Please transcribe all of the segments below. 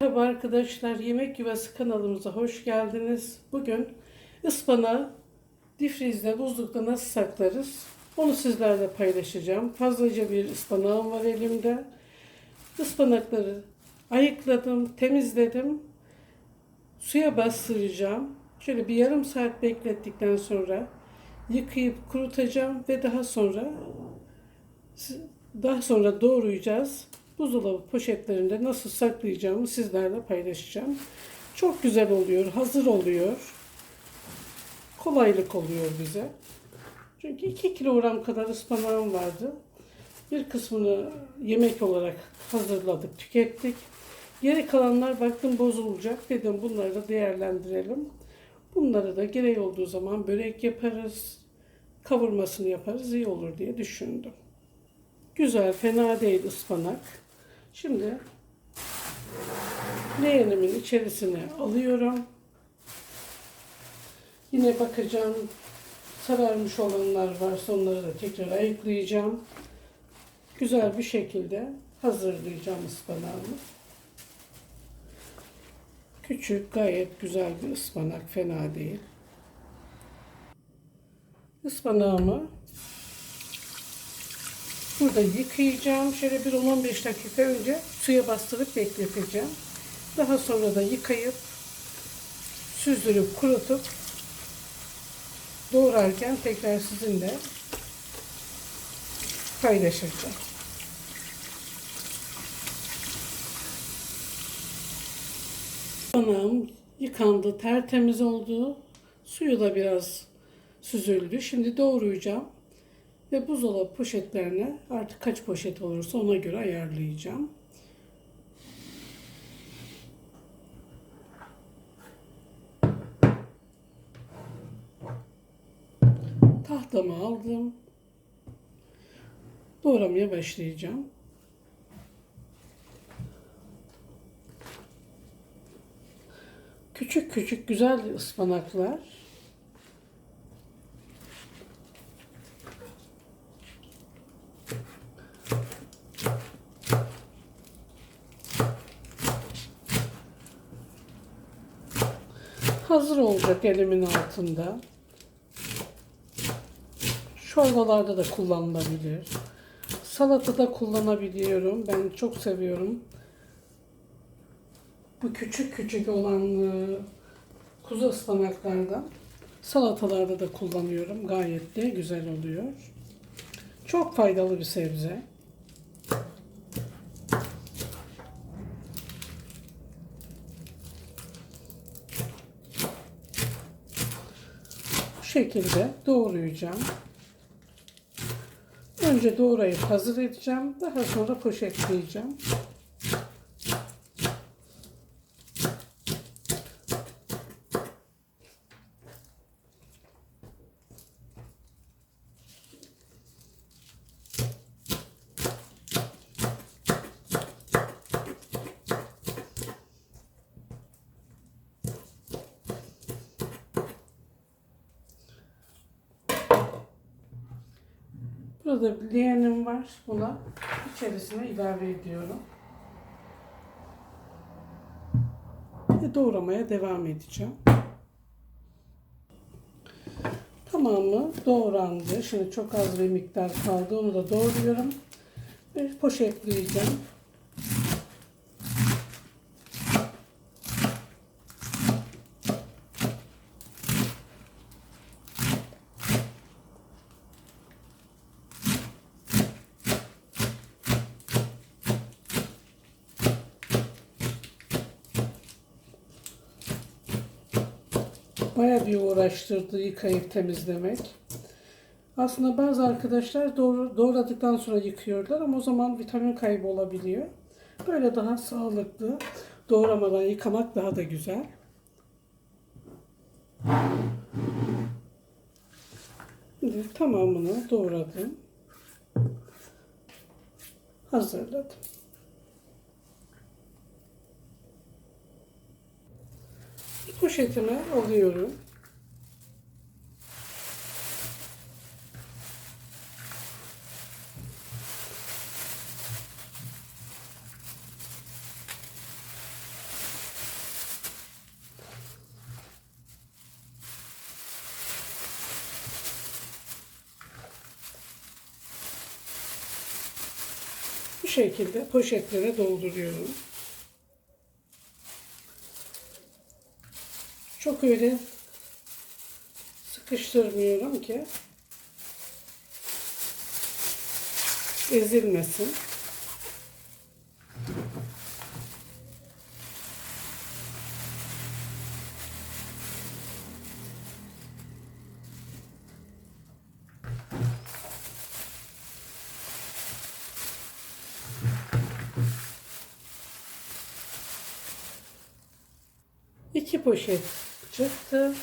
Merhaba arkadaşlar, Yemek Yuvası kanalımıza hoş geldiniz. Bugün ıspanağı difrizde, buzlukta nasıl saklarız? Onu sizlerle paylaşacağım. Fazlaca bir ıspanağım var elimde. Ispanakları ayıkladım, temizledim. Suya bastıracağım. Şöyle bir yarım saat beklettikten sonra yıkayıp kurutacağım ve daha sonra daha sonra doğrayacağız. Buzdolabı poşetlerinde nasıl saklayacağımı sizlerle paylaşacağım. Çok güzel oluyor, hazır oluyor. Kolaylık oluyor bize. Çünkü 2 kilogram kadar ıspanağım vardı. Bir kısmını yemek olarak hazırladık, tükettik. Geri kalanlar baktım bozulacak. Dedim bunları da değerlendirelim. Bunları da gereği olduğu zaman börek yaparız, kavurmasını yaparız, iyi olur diye düşündüm. Güzel, fena değil ıspanak. Şimdi leğenimin içerisine alıyorum. Yine bakacağım sararmış olanlar varsa onları da tekrar ayıklayacağım. Güzel bir şekilde hazırlayacağım ıspanağımı. Küçük, gayet güzel bir ıspanak, fena değil. Ispanağımı Burada yıkayacağım. Şöyle bir 10-15 dakika önce suya bastırıp bekleteceğim. Daha sonra da yıkayıp süzdürüp kurutup doğrarken tekrar sizinle paylaşacağım. Anam yıkandı, tertemiz oldu. Suyu da biraz süzüldü. Şimdi doğrayacağım. Ve buzdolabı poşetlerine artık kaç poşet olursa ona göre ayarlayacağım. Tahtamı aldım. Doğramaya başlayacağım. Küçük küçük güzel ıspanaklar. hazır olacak elimin altında. Çorbalarda da kullanılabilir. Salatada kullanabiliyorum. Ben çok seviyorum. Bu küçük küçük olan e, kuzu ıspanaklardan salatalarda da kullanıyorum. Gayet de güzel oluyor. Çok faydalı bir sebze. şekilde doğrayacağım. Önce doğrayıp hazır edeceğim. Daha sonra poşetleyeceğim. Burada bir leğenim var. Buna içerisine ilave ediyorum. Ve doğramaya devam edeceğim. Tamamı doğrandı. Şimdi çok az bir miktar kaldı. Onu da doğruyorum. Ve poşetleyeceğim. Baya bir uğraştırdı yıkayıp temizlemek. Aslında bazı arkadaşlar doğru, doğradıktan sonra yıkıyorlar ama o zaman vitamin kaybı olabiliyor. Böyle daha sağlıklı. Doğramadan yıkamak daha da güzel. Tamamını doğradım. Hazırladım. poşetimi alıyorum. Bu şekilde poşetlere dolduruyorum. Çok öyle sıkıştırmıyorum ki. Ezilmesin. İki poşet çıktı.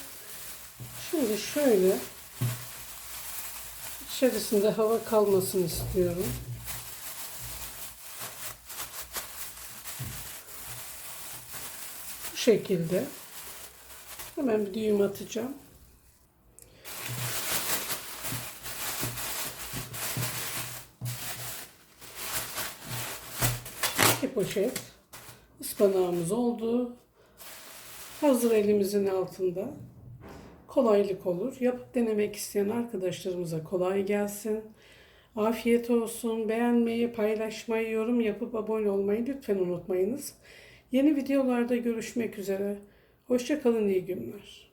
Şimdi şöyle içerisinde hava kalmasını istiyorum. Bu şekilde hemen bir düğüm atacağım. İki poşet ıspanağımız oldu. Hazır elimizin altında. Kolaylık olur. Yapıp denemek isteyen arkadaşlarımıza kolay gelsin. Afiyet olsun. Beğenmeyi, paylaşmayı, yorum yapıp abone olmayı lütfen unutmayınız. Yeni videolarda görüşmek üzere. Hoşçakalın, iyi günler.